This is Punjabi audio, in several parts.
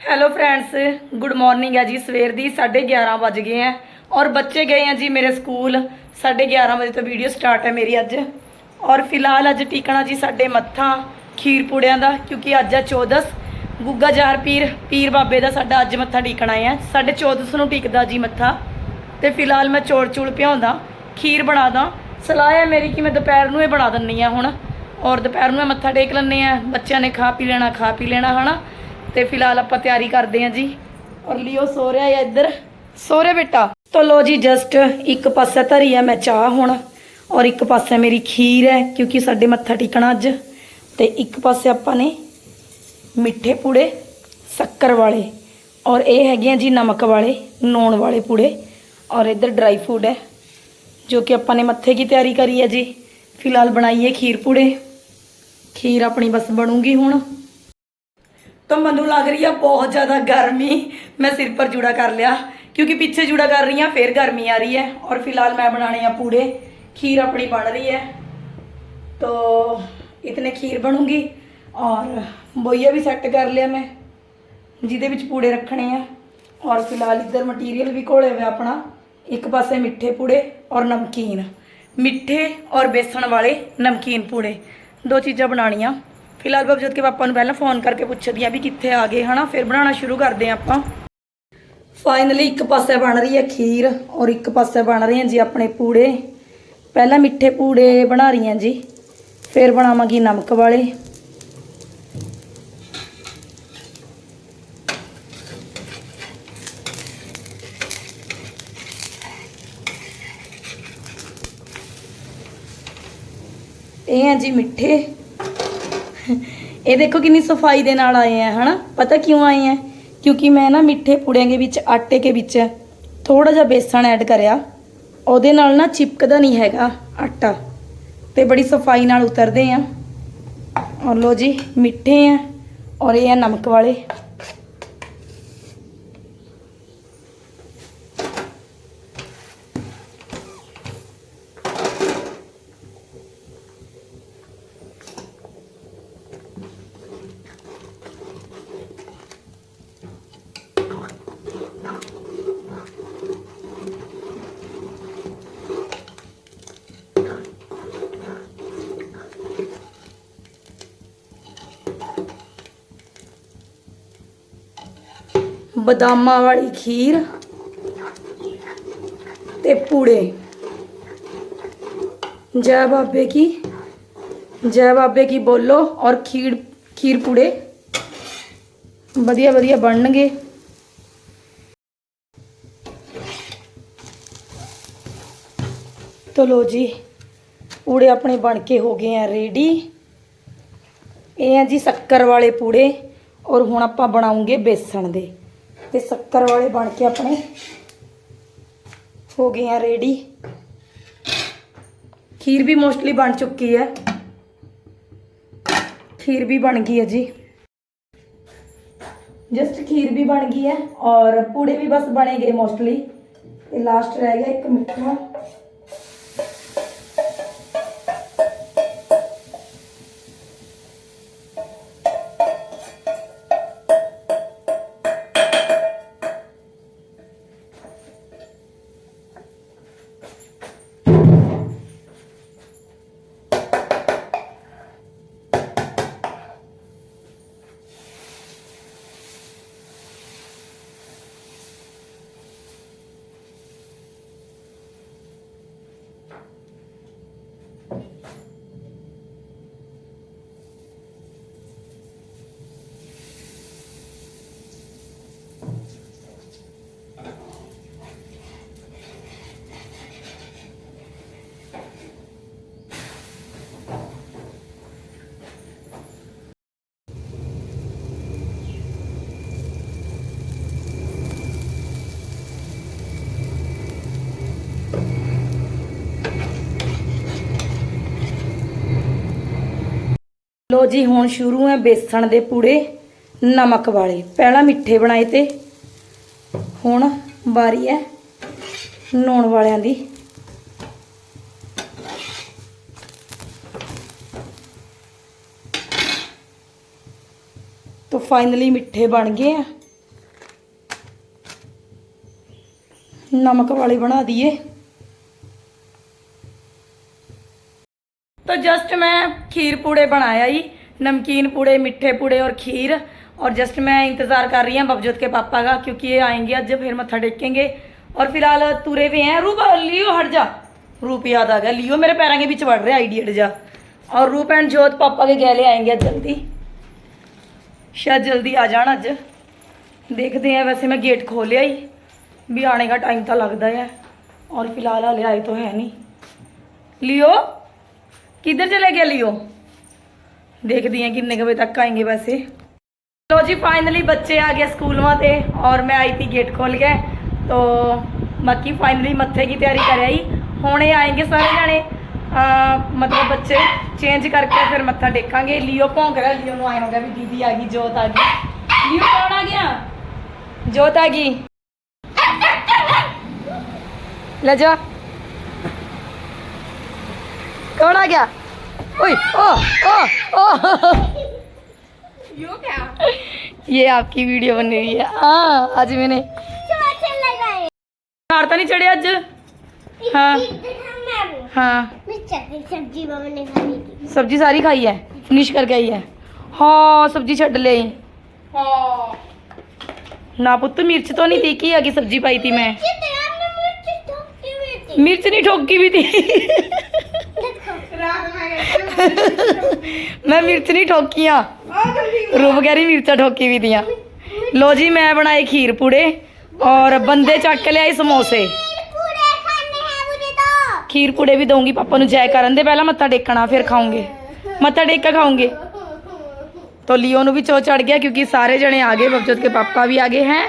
ਹੈਲੋ ਫਰੈਂਡਸ ਗੁੱਡ ਮਾਰਨਿੰਗ ਹੈ ਜੀ, ਸਵੇਰ ਦੀ 11:30 ਵੱਜ ਗਏ ਹੈ ਔਰ ਬੱਚੇ ਗਏ ਆ ਜੀ ਮੇਰੇ ਸਕੂਲ 11:30 ਵਜੇ ਤੋਂ ਵੀਡੀਓ ਸਟਾਰਟ ਹੈ ਮੇਰੀ ਅੱਜ। ਔਰ ਫਿਲਹਾਲ ਅੱਜ ਟਿਕਣਾ ਜੀ ਸਾਡੇ ਮੱਥਾ ਖੀਰ ਪੂੜਿਆਂ ਦਾ, ਕਿਉਂਕਿ ਅੱਜ ਹੈ 14 ਗੁੱਗਾ ਜਾਰ ਪੀਰ ਪੀਰ ਬਾਬੇ ਦਾ ਸਾਡਾ ਅੱਜ ਮੱਥਾ ਟਿਕਣਾ ਹੈ। ਸਾਡੇ 14 ਨੂੰ ਟਿਕਦਾ ਜੀ ਮੱਥਾ। ਤੇ ਫਿਲਹਾਲ ਮੈਂ ਚੌਲ ਚੂਲ ਭਿਉਂਦਾ, ਖੀਰ ਬਣਾਦਾ ਸਲਾਹ ਹੈ ਮੇਰੀ ਕਿ ਮੈਂ ਦੁਪਹਿਰ ਨੂੰ ਇਹ ਬਣਾ ਦਿੰਨੀ ਆ ਹੁਣ। ਔਰ ਦੁਪਹਿਰ ਨੂੰ ਮੈਂ ਮੱਥਾ ਟੇਕ ਲੈਂਦੇ ਆ। ਬੱਚਿਆਂ ਨੇ ਖਾ ਪੀ ਲੈਣਾ, ਖਾ ਪੀ ਲੈਣਾ, ਹਨਾ? ਤੇ ਫਿਲਹਾਲ ਆਪਾਂ ਤਿਆਰੀ ਕਰਦੇ ਹਾਂ ਜੀ। ਔਰ ਲਿਓ ਸੋ ਰਿਹਾ ਹੈ ਇੱਧਰ। ਸੋ ਬੇਟਾ। ਤੋ ਲੋ ਜੀ ਜਸਟ ਇੱਕ ਪਾਸੇ ਧਰੀ ਹੈ ਮੈਂ ਚਾਹ ਹੁਣ, ਔਰ ਇੱਕ ਪਾਸੇ ਮੇਰੀ ਖੀਰ ਹੈ, ਕਿਉਂਕਿ ਸਾਡੇ ਮੱਥਾ ਟਿਕਣਾ ਅੱਜ। ਤੇ ਇੱਕ ਪਾਸੇ ਆਪਾਂ ਨੇ ਮਿੱਠੇ ਪੂੜੇ, ਸ਼ੱਕਰ ਵਾਲੇ, ਔਰ ਇਹ ਹੈਗੇ ਆ ਜੀ ਨਮਕ ਵਾਲੇ, ਨੂਣ ਵਾਲੇ ਪੂੜੇ, ਔਰ ਇੱਧਰ ਡਰਾਈ ਫੂਡ ਹੈ, ਜੋ ਕਿ ਆਪਾਂ ਨੇ ਮੱਥੇ ਦੀ ਤਿਆਰੀ ਕਰੀ ਹੈ ਜੀ। ਫਿਲਹਾਲ ਬਣਾਈਏ ਖੀਰ ਪੂੜੇ। ਖੀਰ ਆਪਣੀ ਬਸ ਬਣੂਗੀ ਹੁਣ। ਤਾਂ ਮੈਨੂੰ ਲੱਗ ਰਹੀ ਆ ਬਹੁਤ ਜ਼ਿਆਦਾ ਗਰਮੀ। ਮੈਂ ਸਿਰ ਪਰ ਜੂੜਾ ਕਰ ਲਿਆ, ਕਿਉਂਕਿ ਪਿੱਛੇ ਜੂੜਾ ਕਰ ਰਹੀ ਆ, ਫੇਰ ਗਰਮੀ ਆ ਰਹੀ ਹੈ। ਔਰ ਫਿਲਹਾਲ ਮੈਂ ਬਣਾਣੇ ਆ ਪੂੜੇ। ਖੀਰ ਆਪਣੀ ਬਣ ਰਹੀ ਹੈ। ਤੋ ਇਤਨੇ ਖੀਰ ਬਣੂਗੀ। ਔਰ ਬੋਈਆ ਵੀ ਸੈੱਟ ਕਰ ਲਿਆ ਮੈਂ, ਜਿਹਦੇ ਵਿੱਚ ਪੂੜੇ ਰੱਖਣੇ ਆ। ਔਰ ਫਿਲਹਾਲ ਇੱਧਰ ਮਟੀਰੀਅਲ ਵੀ ਘੋਲੇ ਹੋਇਆ ਆਪਣਾ। ਇੱਕ ਪਾਸੇ ਮਿੱਠੇ ਪੂੜੇ ਔਰ ਨਮਕੀਨ। ਮਿੱਠੇ ਔਰ ਬੇਸਣ ਵਾਲੇ ਨਮਕੀਨ ਪੂੜੇ। ਦੋ ਚੀਜ਼ਾਂ ਬਣਾਉਣੀਆਂ। ਫਿਲਹਾਲ ਬਬਜੋਤ ਕੇ ਪਾਪਾ ਨੂੰ ਪਹਿਲਾਂ ਫੋਨ ਕਰਕੇ ਪੁੱਛਦੀ ਆ ਵੀ ਕਿੱਥੇ ਆ ਗਏ, ਹਨਾ? ਫਿਰ ਬਣਾਉਣਾ ਸ਼ੁਰੂ ਕਰਦੇ ਆ ਆਪਾਂ। ਫਾਈਨਲੀ ਇੱਕ ਪਾਸੇ ਬਣ ਰਹੀ ਹੈ ਖੀਰ ਔਰ ਇੱਕ ਪਾਸੇ ਬਣ ਰਹੇ ਆ ਜੀ ਆਪਣੇ ਪੂੜੇ। ਪਹਿਲਾਂ ਮਿੱਠੇ ਪੂੜੇ ਬਣਾ ਰਹੀ ਹਾਂ ਜੀ, ਫਿਰ ਬਣਾਵਾਂਗੀ ਨਮਕ ਵਾਲੇ। ਇਹ ਹੈ ਜੀ ਮਿੱਠੇ। ਇਹ ਦੇਖੋ ਕਿੰਨੀ ਸਫ਼ਾਈ ਦੇ ਨਾਲ ਆਏ ਆ, ਹਨਾ? ਪਤਾ ਕਿਉਂ ਆਏ ਆ? ਕਿਉਂਕਿ ਮੈਂ ਨਾ ਮਿੱਠੇ ਪੂੜਿਆਂ ਦੇ ਵਿੱਚ, ਆਟੇ ਕੇ ਵਿੱਚ ਥੋੜਾ ਜਿਹਾ ਬੇਸਣ ਐਡ ਕਰਿਆ। ਉਹਦੇ ਨਾਲ ਨਾ ਚਿਪਕਦਾ ਨਹੀਂ ਹੈਗਾ ਆਟਾ। ਤੇ ਬੜੀ ਸਫ਼ਾਈ ਨਾਲ ਉਤਰਦੇ ਆ। ਔਰ ਲੋ ਜੀ, ਮਿੱਠੇ ਆ। ਔਰ ਇਹ ਆ ਨਮਕ ਵਾਲੇ। ਬਦਾਮਾਂ ਵਾਲੀ ਖੀਰ ਤੇ ਪੂੜੇ। ਜੈ ਬਾਬੇ ਕੀ? ਜੈ ਬਾਬੇ ਕੀ ਬੋਲੋ ਔਰ ਖੀਰ ਖੀਰ ਪੂੜੇ ਵਧੀਆ ਵਧੀਆ ਬਣਨਗੇ। ਤੋ ਲੋ ਜੀ, ਪੂੜੇ ਆਪਣੇ ਬਣ ਕੇ ਹੋ ਗਏ ਆ ਰੈਡੀ। ਇਹ ਆ ਜੀ ਸ਼ੱਕਰ ਵਾਲੇ ਪੂੜੇ ਔਰ ਹੁਣ ਆਪਾਂ ਬਣਾਉਂਗੇ ਬੇਸਣ ਦੇ। ਤੇ ਸ਼ੱਕਰ ਵਾਲੇ ਬਣ ਕੇ ਆਪਣੇ ਹੋ ਗਏ ਆ ਰੈਡੀ ਖੀਰ ਵੀ ਮੋਸਟਲੀ ਬਣ ਚੁੱਕੀ ਹੈ ਖੀਰ ਵੀ ਬਣ ਗਈ ਹੈ ਜੀ ਜਸਟ ਖੀਰ ਵੀ ਬਣ ਗਈ ਹੈ ਔਰ ਪੂੜੇ ਵੀ ਬਸ ਬਣੇ ਗਏ ਮੋਸਟਲੀ ਤੇ ਲਾਸਟ ਰਹਿ ਗਿਆ ਇੱਕ ਲੋ ਜੀ, ਹੁਣ ਸ਼ੁਰੂ ਹੈ ਬੇਸਣ ਦੇ ਪੂੜੇ, ਨਮਕ ਵਾਲੇ। ਪਹਿਲਾਂ ਮਿੱਠੇ ਬਣਾਏ ਤੇ ਹੁਣ ਵਾਰੀ ਹੈ ਨੋਣ ਵਾਲਿਆਂ ਦੀ। ਤੋ ਫਾਈਨਲੀ ਮਿੱਠੇ ਬਣ ਗਏ ਆ। ਨਮਕ ਵਾਲੇ ਬਣਾ ਦਈਏ। ਤਾਂ ਜਸਟ ਮੈਂ खीर पूड़े बनाया ही नमकीन पूड़े, मिठे पूड़े और खीर। और जस्ट मैं इंतज़ार कर रही हूँ बबजोत के पापा का, क्योंकि ये आएँगे आज, फिर मत्था टेकेंगे। और फ़िलहाल तुरे हुए हैं। रूप, लियो, हट जा। रूप याद आ गया। लियो मेरे पैरों के बीच बढ़ रहे आईडी हट जा। और रूप एंड जोत पापा के गहले आएँगे आज जल्दी। शायद जल्दी आ जाना अज देखते हैं, वैसे मैं गेट खोलिया ही। भी आने का टाइम तो लगता है। और फ़िलहाल हाले आए तो है नहीं। लियो? ਕਿੱਧਰ ਚਲੇ ਗਏ ਲਿਓ? ਦੇਖਦੀ ਆ ਕਿੰਨੇ ਕਵੇ ਤੱਕ ਆਏਗੇ ਵੈਸੇ। ਲੋ ਜੀ ਫਾਈਨਲੀ ਬੱਚੇ ਆ ਗਏ ਸਕੂਲਾਂ ਤੇ ਔਰ ਮੈਂ ਆਈ ਪੀ ਗੇਟ ਖੋਲ ਗਿਆ ਤੋ ਬਾਕੀ ਫਾਈਨਲੀ ਮੱਥੇ ਦੀ ਤਿਆਰੀ ਕਰ ਆਈ। ਹੁਣੇ ਆਏਗੇ ਸਾਰੇ ਜਾਣੇ। ਮਤਲਬ ਬੱਚੇ ਚੇਂਜ ਕਰਕੇ ਫਿਰ ਮੱਥਾ ਟੇਕਾਂਗੇ। ਲਿਓ ਭੌਂਕ ਰਿਹਾ, ਲਿਓ ਨੂੰ ਆਇਆ ਹੋਗਾ ਵੀ ਦੀਦੀ ਆ ਗਈ, ਜੋਤ ਆ ਗਈ। ਲਿਓ, ਕੌਣ ਆ ਗਿਆ? ਜੋਤ ਆ ਗਈ। ਲੈ ਜਾ। ਕੌਣ ਆ ਗਿਆ? ओए ओ ओ ओ। यो क्या? ये आपकी वीडियो बन रही है। हाँ आज मैंने अच्छा लगाए हार तो नहीं चढ़े आज? हाँ। हाँ। सब्ज़ी सारी खाई है? फिनिश करके आई है? हाँ सब्ज़ी छड़ ले। हाँ। ना पुत्त मिर्च तो नहीं थी की आगे सब्ज़ी पाई थी मैं। मिर्च नहीं ठोकी भी थी। ਮੈਂ ਮਿਰਚ ਨਹੀਂ ਠੋਕੀਆਂ। ਰੂਪ ਕਹਿ ਰਹੀ ਮਿਰਚਾਂ ਠੋਕੀ ਵੀ ਦੀਆਂ। ਲੋ ਜੀ, ਮੈਂ ਬਣਾਏ ਖੀਰ ਪੂੜੇ ਔਰ ਬੰਦੇ ਚੱਕ ਕੇ ਲਿਆਏ ਸਮੋਸੇ। ਖੀਰ ਪੂੜੇ ਵੀ ਦਊਂਗੀ, ਪਾਪਾ ਨੂੰ ਜੈ ਕਰਨ ਦੇ। ਪਹਿਲਾਂ ਮੱਥਾ ਟੇਕਣਾ, ਫਿਰ ਖਾਉਂਗੇ ਮੱਥਾ ਟੇਕ ਕੇ ਖਾਉਂਗੇ ਤੋ ਲਿਓ ਨੂੰ ਵੀ ਚੋ ਚੜ ਗਿਆ ਕਿਉਂਕਿ ਸਾਰੇ ਜਣੇ ਆ ਗਏ, ਬਬਜੋਤ ਕੇ ਪਾਪਾ ਵੀ ਆ ਗਏ ਹੈ।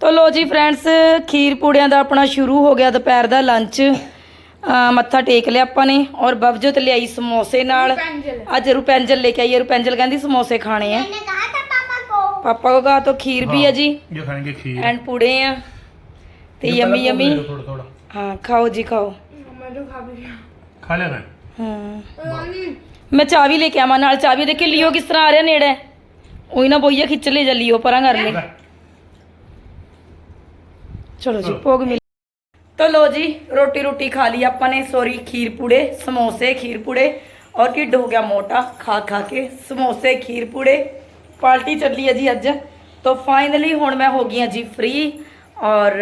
ਤੋ ਲੋ ਜੀ, ਫਰੈਂਡਸ, ਖੀਰ ਪੂੜਿਆਂ ਦਾ ਆਪਣਾ ਸ਼ੁਰੂ ਹੋ ਗਿਆ ਦੁਪਹਿਰ ਦਾ ਲੰਚ। ਮੱਥਾ ਟੇਕ ਲਿਆ ਆਪਾਂ ਨੇ ਔਰ ਬਵਜੋਤ ਲਿਆਈ ਸਮੋਸੇ ਨਾਲ। ਅੱਜ ਰੁਪੈਂਜਲ ਲੈ ਕੇ ਆਈ ਰੁਪੈਂਜਲ ਕਹਿੰਦੀ ਸਮੋਸੇ ਖਾਣੇ ਆ। ਪਾਪਾ ਕੋ। ਕਹਾ ਤੋ ਖੀਰ ਵੀ ਹੈ ਜੀ। ਐਂਡ ਪੂੜੇ ਆ। ਤੇ ਯਮੀ ਯਮੀ। ਹਾਂ ਖਾਓ ਜੀ ਖਾਓ। ਖਾ ਮੈਂ ਚਾਹ ਵੀ ਲੈ ਕੇ ਆਵਾਂ ਨਾਲ। ਚਾਹ ਵੀ ਦੇਖੇ ਲਿਓ ਕਿਸ ਤਰ੍ਹਾਂ ਆ ਰਿਹਾ ਨੇੜੇ। ਉਹੀ ਨਾ ਬੋਈਆ ਖਿੱਚ ਲੈ ਜਾ ਲਿਓ ਪਰਾਂ ਕਰ ਲੈ। ਚਲੋ ਜੀ ਭੋਗ तो लो जी रोटी रोटी खा ली अपने सॉरी खीर पूड़े समोसे खीर पूड़े और ढिड हो गया मोटा खा खा के समोसे खीर पूड़े पार्टी ਚੱਲੀ ਹੈ ਜੀ ਅੱਜ तो फाइनली ਹੁਣ ਮੈਂ ਹੋ ਗਈ ਹਾਂ ਜੀ ਫ੍ਰੀ ਔਰ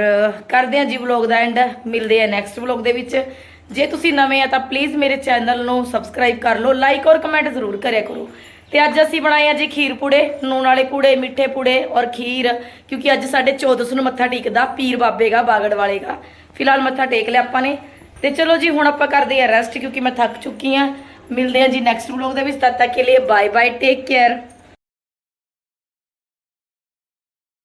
ਕਰਦੇ ਹਾਂ ਜੀ ਵਲੌਗ ਦਾ ਐਂਡ ਮਿਲਦੇ ਆ ਨੈਕਸਟ ਵਲੌਗ ਦੇ ਵਿੱਚ ਜੇ ਤੁਸੀਂ ਨਵੇਂ ਆ ਤਾਂ ਪਲੀਜ਼ ਮੇਰੇ ਚੈਨਲ ਨੂੰ ਸਬਸਕ੍ਰਾਈਬ ਕਰ ਲਓ ਲਾਈਕ ਔਰ ਕਮੈਂਟ ਜ਼ਰੂਰ ਕਰਿਆ ਕਰੋ ਤੇ ਅੱਜ ਅਸੀਂ ਬਣਾਏ ਆ ਜੀ ਖੀਰ ਪੂੜੇ ਨੂਨ ਵਾਲੇ ਪੂੜੇ ਮਿੱਠੇ ਪੂੜੇ ਔਰ ਖੀਰ ਕਿਉਂਕਿ ਅੱਜ ਸਾਡੇ 14 ਨੂੰ ਮੱਥਾ ਟੇਕਦਾ ਪੀਰ ਬਾਬੇ ਦਾ ਬਾਗੜ ਵਾਲੇ ਦਾ ਫਿਲਹਾਲ ਮੱਥਾ ਟੇਕ ਲਿਆ ਆਪਾਂ ਨੇ। ਤੇ ਚਲੋ ਜੀ, ਹੁਣ ਆਪਾਂ ਕਰਦੇ ਆ ਰੈਸਟ ਕਿਉਂਕਿ ਮੈਂ ਥੱਕ ਚੁੱਕੀ ਆ ਮਿਲਦੇ ਆ ਜੀ ਨੈਕਸਟ ਵਲੌਗ ਦੇ ਵਿੱਚ। ਤਦ ਤੱਕ ਕੇ ਲਈ ਬਾਏ ਬਾਏ ਟੇਕ ਕੇਅਰ